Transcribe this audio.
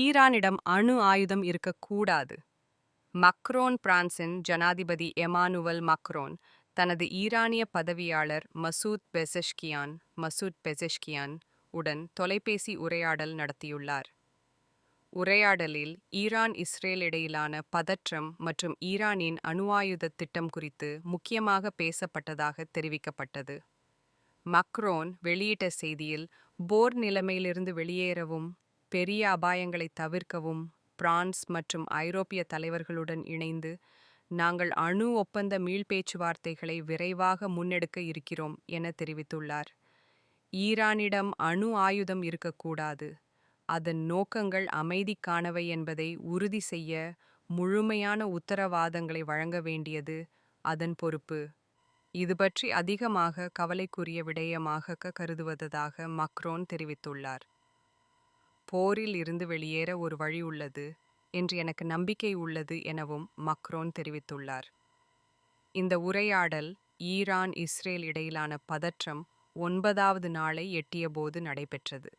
ஈரானிடம் அணு ஆயுதம் இருக்கக்கூடாது. மக்ரோன் பிரான்சின் ஜனாதிபதி எமானுவல் மக்ரோன் தனது ஈரானிய பதவியாளர் மசூத் பெசஷ்கியான் மசூத் பெசஷ்கியான் உடன் தொலைபேசி உரையாடல் நடத்தியுள்ளார். உரையாடலில் ஈரான் இஸ்ரேல் இடையிலான பதற்றம் மற்றும் ஈரானின் அணு ஆயுத திட்டம் குறித்து முக்கியமாக பேசப்பட்டதாக தெரிவிக்கப்பட்டது. மக்ரோன் வெளியிட்ட செய்தியில் போர் நிலைமையிலிருந்து வெளியேறவும் பெரிய அபாயங்களை தவிர்க்கவும் பிரான்ஸ் மற்றும் ஐரோப்பிய தலைவர்களுடன் இணைந்து நாங்கள் அணு ஒப்பந்த மீள்பேச்சுவார்த்தைகளை விரைவாக முன்னெடுக்க இருக்கிறோம் என தெரிவித்துள்ளார். ஈரானிடம் அணு ஆயுதம் இருக்கக்கூடாது. அதன் நோக்கங்கள் அமைதிக்கானவை என்பதை உறுதி செய்ய முழுமையான உத்தரவாதங்களை வழங்க வேண்டியது அதன் பொறுப்பு. இது பற்றி அதிகமாக கவலைக்குரிய விடயமாக கருதுவதாக மக்ரோன் தெரிவித்துள்ளார். போரில் இருந்து வெளியேற ஒரு வழி உள்ளது என்று எனக்கு நம்பிக்கை உள்ளது எனவும் மக்ரோன் தெரிவித்துள்ளார். இந்த உரையாடல் ஈரான் இஸ்ரேல் இடையிலான பதற்றம் ஒன்பதாவது நாளை எட்டியபோது நடைபெற்றது.